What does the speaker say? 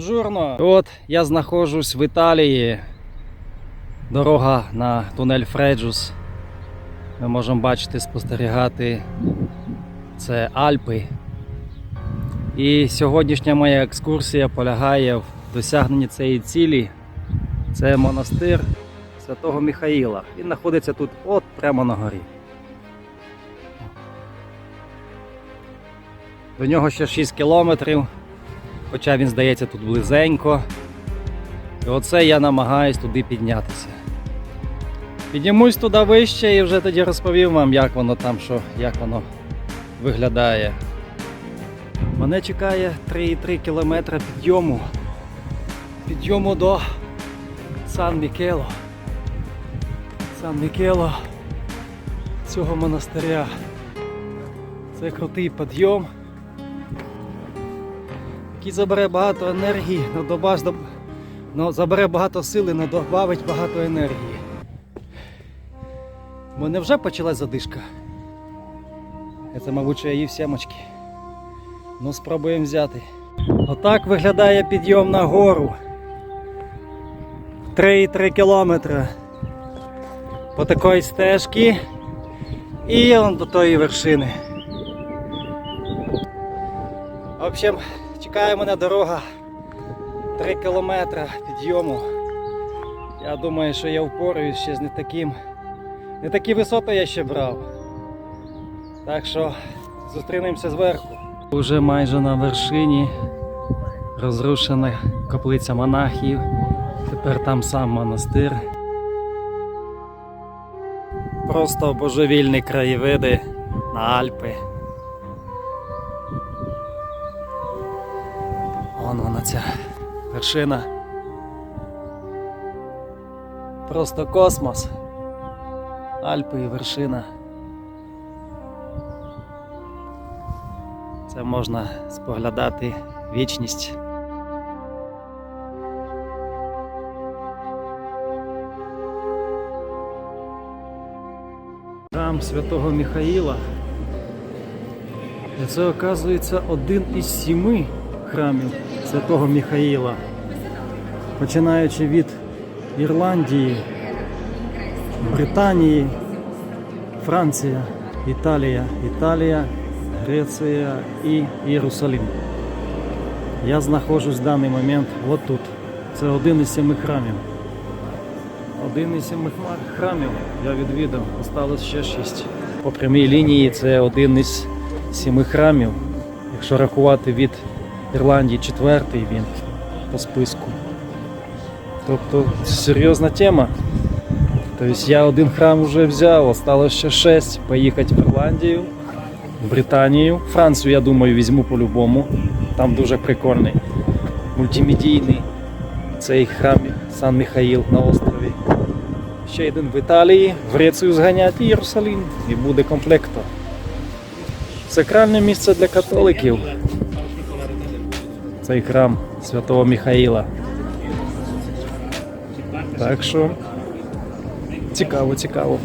Бонжурно. От я знаходжусь в Італії. Дорога на тунель Фреджус. Ми можемо бачити, спостерігати. Це Альпи. І сьогоднішня моя екскурсія полягає в досягненні цієї цілі. Це монастир Святого Михаїла. Він знаходиться тут от прямо на горі. До нього ще 6 кілометрів, хоча він здається тут близенько. І оце я намагаюсь туди піднятися. Піднімусь туди вище і вже тоді розповім вам, як воно там, що, як воно виглядає. Мене чекає 3,3 кілометра підйому. Підйому до Сан Мікело. Сан Мікело цього монастиря. Це крутий підйом, який забере багато енергії, добавить, но забере багато сили, но добавить багато енергії. У мене вже почалась задишка. Це, мабуть, що я їв сімочки. Ну, спробуємо взяти. Отак виглядає підйом на гору. 3,3 кілометра. По такої стежки. І он до тої вершини. В общем, чекає мене дорога 3 кілометра підйому. Я думаю, що я впораюсь ще з не таким. Не такі висоти я ще брав. Так що зустрінемося зверху. Уже майже на вершині розрушена каплиця монахів. Тепер там сам монастир. Просто божевільні краєвиди на Альпи. Вон вона ця вершина. Просто космос. Альпи і вершина. Це можна споглядати вічність. Храм Святого Михаїла. І це, оказується, один із сіми храмів Святого Михаїла. Починаючи від Ірландії, Британії, Франція, Італія, Італія, Греція і Єрусалим. Я знаходжусь в даний момент от тут. Це один із семи храмів. Один із семи храмів я відвідав, осталось ще шість. По прямій лінії це один із семи храмів. Якщо рахувати від Ірландії четвертий він по списку. Тобто серйозна тема. Тобто я один храм вже взяв, осталось ще шість. Поїхати в Ірландію, в Британію. Францію, я думаю, візьму по-любому. Там дуже прикольний. Мультимедійний цей храм Сан Михаїл на острові. Ще один в Італії, в Грецію зганяти Єрусалим. І буде комплекто. Сакральне місце для католиків. Цей храм Святого Михаила Так що цікаво, цікаво.